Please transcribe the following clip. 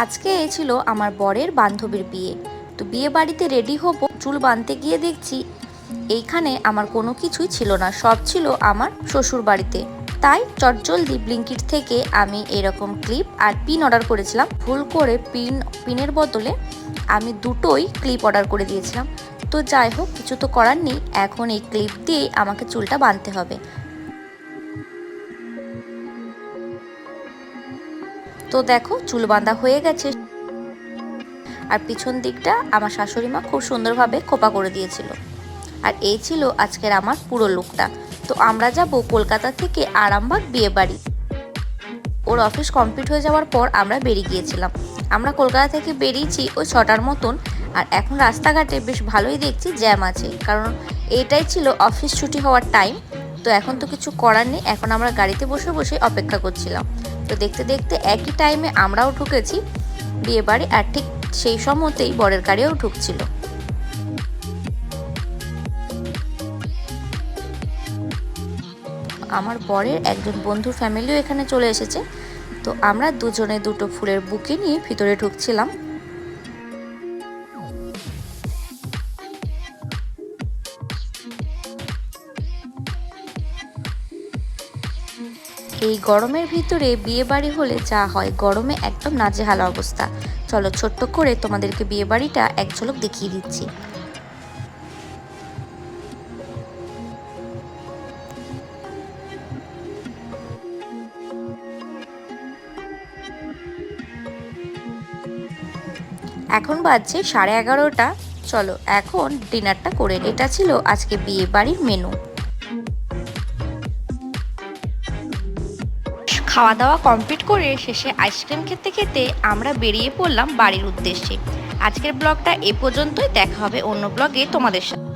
আজকে এই ছিল আমার বরের বান্ধবীর বিয়ে। তো বিয়ে বাড়িতে রেডি হব, চুল বাঁধতে গিয়ে দেখছি এইখানে আমার কোনো কিছুই ছিল না, সব ছিল আমার শ্বশুর বাড়িতে। তাই চটজলদি ব্লিঙ্কিট থেকে আমি এরকম ক্লিপ আর পিন অর্ডার করেছিলাম। ভুল করে পিন, পিনের বদলে আমি দুটোই ক্লিপ অর্ডার করে দিয়েছিলাম। তো যাই হোক, কিছু তো করার নেই, এখন এই ক্লিপ দিয়েই আমাকে চুলটা বাঁধতে হবে। তো দেখো, চুল বাঁধা হয়ে গেছে। আর পিছন দিকটা আমার শাশুড়ি মা খুব সুন্দরভাবে খোপা করে দিয়েছিল। আর এই ছিল আজকের আমার পুরো লুকটা তো আমরা যাব কলকাতা থেকে আরামবাগ বিয়ে বাড়ি। ওর অফিস কমপ্লিট হয়ে যাওয়ার পর আমরা বেরিয়ে গিয়েছিলাম। আমরা কলকাতা থেকে বেরিয়েছি ওই ছটার মতন। আর এখন রাস্তাঘাটে বেশ ভালোই দেখছি জ্যাম আছে। কারণ এটাই ছিল অফিস ছুটি হওয়ার টাইম তো এখন তো কিছু করার নেই, এখন আমরা গাড়িতে বসে বসে অপেক্ষা করছিলাম। তো দেখতে দেখতে একই টাইমে আমরাও ঢুকেছি, বিয়ে বাড়ি, আর ঠিক সেই সময়তেই বরের গাড়িও ঢুকছিল। আমার বরের একজন বন্ধুর ফ্যামিলিও এখানে চলে এসেছে। তো আমরা দুজনে দুটো ফুলের বুকে নিয়ে ভিতরে ঢুকছিলাম। এই গরমের ভিতরে বিয়ে বাড়ি হলে যা হয়, গরমে একদম নাজেহাল অবস্থা। চলো ছোট্ট করে তোমাদেরকে বিয়ে বাড়িটা এক ঝলক দেখিয়ে দিচ্ছি। এখন বাজছে সাড়ে এগারোটা। চলো এখন ডিনারটা করে এটা ছিল আজকে বিয়ে বাড়ির মেনু। খাওয়া দাওয়া কমপ্লিট করে শেষে আইসক্রিম খেতে খেতে আমরা বেরিয়ে পড়লাম বাড়ির উদ্দেশ্যে। আজকের ব্লগটা এ পর্যন্তই, দেখা হবে অন্য ব্লগে তোমাদের সাথে।